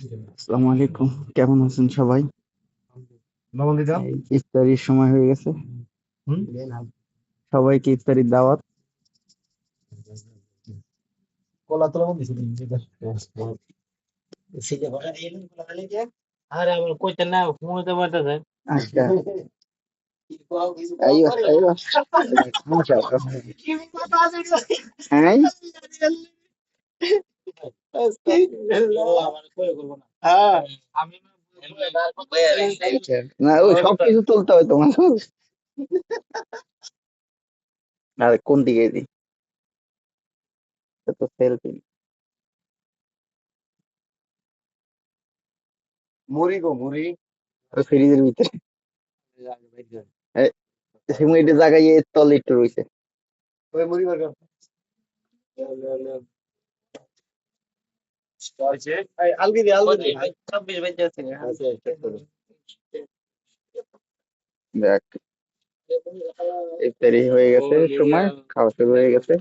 আসসালামু আলাইকুম। কেমন আছেন সবাই? ইফতারির সময় হয়ে গেছে। সবাইকে ইফতারির দাওয়াত। কলা তো লবণ আরে আমার কইতে না ঘুমোতে পারতেছে। আচ্ছা। আইও আইও মাশাআল্লাহ হ্যাঁ? আচ্ছা। না ওই সব তুলতে হয় তোমার আর কোন দিকে দি তো সেলফি মুড়ি গো মুড়ি ফ্রিজের ভিতরে জায়গায় তলে একটু রয়েছে ওই মুড়ি বার কর এই আলগি দি আলগি দি চব্বিশ বাজে আচ্ছা চেক করো দেখ ইফতারি হয়ে গেছে সময় খাওয়া শুরু হয়ে গেছে।